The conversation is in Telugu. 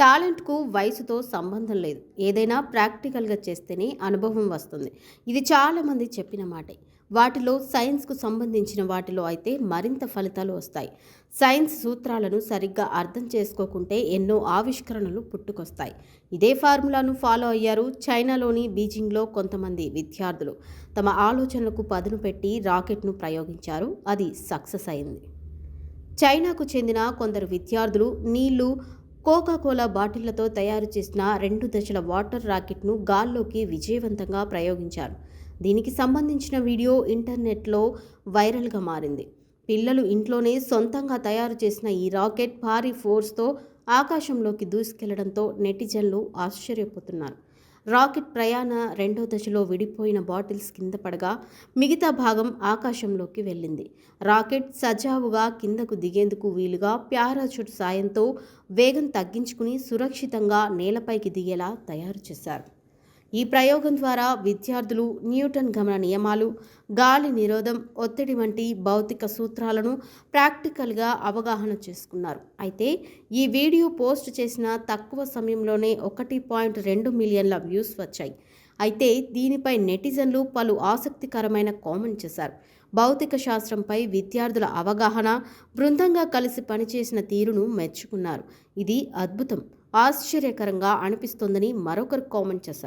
టాలెంట్కు వయసుతో సంబంధం లేదు. ఏదైనా ప్రాక్టికల్గా చేస్తేనే అనుభవం వస్తుంది. ఇది చాలామంది చెప్పిన మాటే. వాటిలో సైన్స్కు సంబంధించిన వాటిలో అయితే మరింత ఫలితాలు వస్తాయి. సైన్స్ సూత్రాలను సరిగ్గా అర్థం చేసుకోకుంటే ఎన్నో ఆవిష్కరణలు పుట్టుకొస్తాయి. ఇదే ఫార్ములాను ఫాలో అయ్యారు చైనాలోని బీజింగ్లో కొంతమంది విద్యార్థులు. తమ ఆలోచనలకు పదును పెట్టి రాకెట్ను ప్రయోగించారు. అది సక్సెస్ అయింది. చైనాకు చెందిన కొందరు విద్యార్థులు నీళ్ళు కోకాకోలా బాటిళ్ళతో తయారు చేసిన రెండు దశల వాటర్ రాకెట్ను గాల్లోకి విజయవంతంగా ప్రయోగించారు. దీనికి సంబంధించిన వీడియో ఇంటర్నెట్లో వైరల్గా మారింది. పిల్లలు ఇంట్లోనే సొంతంగా తయారు చేసిన ఈ రాకెట్ భారీ ఫోర్స్తో ఆకాశంలోకి దూసుకెళ్ళడంతో నెటిజన్లు ఆశ్చర్యపోతున్నారు. రాకెట్ ప్రయాణ రెండో దశలో విడిపోయిన బాటిల్స్ కింద పడగా మిగతా భాగం ఆకాశంలోకి వెళ్ళింది. రాకెట్ సజావుగా కిందకు దిగేందుకు వీలుగా ప్యారాచూట్ సాయంతో వేగం తగ్గించుకుని సురక్షితంగా నేలపైకి దిగేలా తయారు చేశారు. ఈ ప్రయోగం ద్వారా విద్యార్థులు న్యూటన్ గమన నియమాలు గాలి నిరోధం ఒత్తిడి వంటి భౌతిక సూత్రాలను ప్రాక్టికల్గా అవగాహన చేసుకున్నారు. అయితే ఈ వీడియో పోస్ట్ చేసిన తక్కువ సమయంలోనే ఒకటి పాయింట్ రెండు మిలియన్ల వ్యూస్ వచ్చాయి. అయితే దీనిపై నెటిజన్లు పలు ఆసక్తికరమైన కామెంట్ చేశారు. భౌతిక శాస్త్రంపై విద్యార్థుల అవగాహన బృందంగా కలిసి పనిచేసిన తీరును మెచ్చుకున్నారు. ఇది అద్భుతం ఆశ్చర్యకరంగా అనిపిస్తోందని మరొకరు కామెంట్ చేశారు.